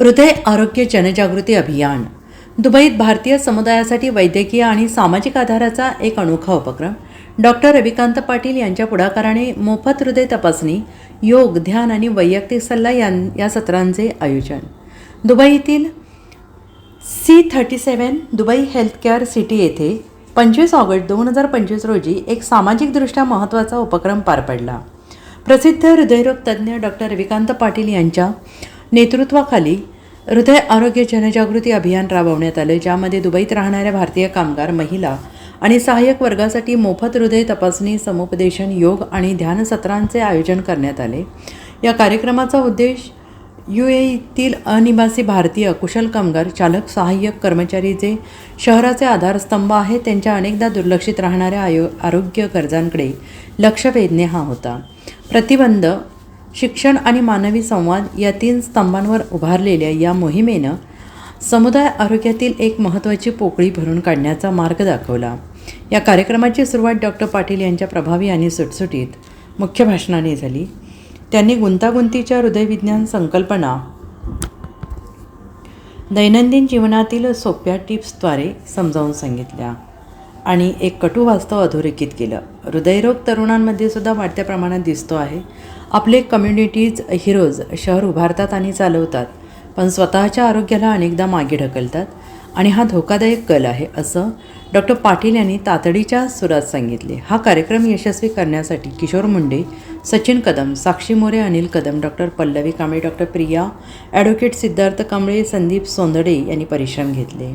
हृदय आरोग्य जनजागृती अभियान. दुबईत भारतीय समुदायासाठी वैद्यकीय आणि सामाजिक आधाराचा एक अनोखा उपक्रम. डॉक्टर रविकांत पाटील यांच्या पुढाकाराने मोफत हृदय तपासणी योग ध्यान आणि वैयक्तिक सल्ला यां या सत्रांचे आयोजन. दुबईतील C thirty seven Dubai healthcare city येथे पंचवीस ऑगस्ट दोन हजार पंचवीस रोजी एक सामाजिकदृष्ट्या महत्त्वाचा उपक्रम पार पडला. प्रसिद्ध हृदयरोग तज्ज्ञ डॉक्टर रविकांत पाटील यांच्या नेतृत्वाखाली हृदय आरोग्य जनजागृती अभियान राबवण्यात आलं ज्यामध्ये दुबईत राहणाऱ्या भारतीय कामगार महिला आणि सहाय्यक वर्गासाठी मोफत हृदय तपासणी समुपदेशन योग आणि ध्यान सत्रांचे आयोजन करण्यात आले. या कार्यक्रमाचा उद्देश यू एतील अनिवासी भारतीय कुशल कामगार चालक सहाय्यक कर्मचारी जे शहराचे आधारस्तंभ आहेत त्यांच्या अनेकदा दुर्लक्षित राहणाऱ्या आयो आरोग्य गरजांकडे लक्ष वेधणे हा होता. प्रतिबंध शिक्षण आणि मानवी संवाद या तीन स्तंभांवर उभारलेल्या या मोहिमेनं समुदाय आरोग्यातील एक महत्त्वाची पोकळी भरून काढण्याचा मार्ग दाखवला. या कार्यक्रमाची सुरुवात डॉक्टर पाटील यांच्या प्रभावी आणि सुटसुटीत मुख्य भाषणाने झाली. त्यांनी गुंतागुंतीच्या हृदयविज्ञान संकल्पना दैनंदिन जीवनातील सोप्या टिप्सद्वारे समजावून सांगितल्या. आणि एक कटू वास्तव अधोरेखित केलं. हृदयरोग तरुणांमध्ये सुद्धा वाढत्या प्रमाणात दिसतो आहे. आपले कम्युनिटीज हिरोज शहर उभारतात आणि चालवतात पण स्वतःच्या आरोग्याला अनेकदा मागे ढकलतात. आणि हा धोकादायक कल आहे असं डॉक्टर पाटील यांनी तातडीच्या सुरात सांगितले. हा कार्यक्रम यशस्वी करण्यासाठी Kishor Munde Sachin Kadam Sakshi More Anil Kadam doctor Pallavi Kamble doctor Priya advocate Siddharth Kamble Sandeep Sondade यांनी परिश्रम घेतले.